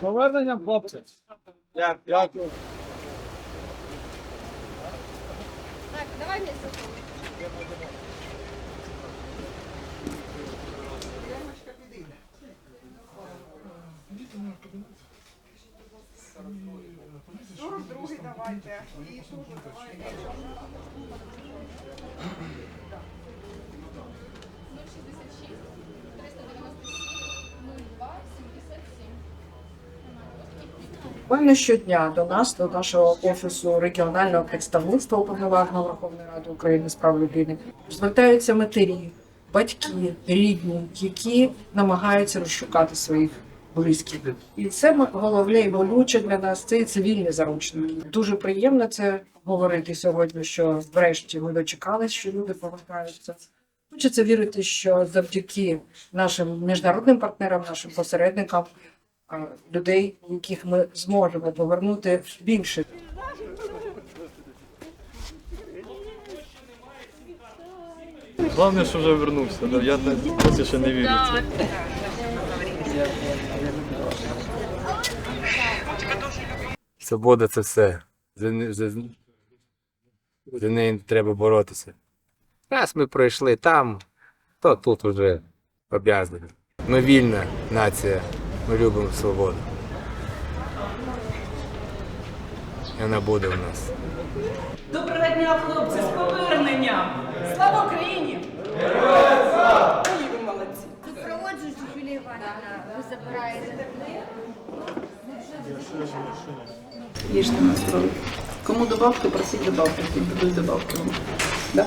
Поверненням, хлопці. Дякую. Так, давай вместе. Сорок другий давайте. І тут давайте. Буквально щодня до нас, до нашого офісу регіонального представництва уповноваженого Верховної Ради України з прав людини, звертаються матері, батьки, рідні, які намагаються розшукати своїх близьких. І це головне і болюче для нас. Це цивільні заручники. Дуже приємно це говорити сьогодні, що врешті ми дочекались, що люди повертаються. Хочеться вірити, що завдяки нашим міжнародним партнерам, нашим посередникам, людей, яких ми зможемо повернути більше. Главное, що вже вернувся. Да? Я досі ще не вірю. в це. Свобода це все. За, не- за, за неї треба боротися. Раз ми пройшли там, то тут вже об'язані. Ми вільна нація, ми любимо свободу. І вона буде у нас. Доброго дня, хлопці, з поверненням! Слава Україні! Ой, ви молодці! Супроводжуючи Юлія Іванівна, ви забираєте. Їжте на здоров'я. Кому добавки, просіть добавки, які будуть добавки вам. Да?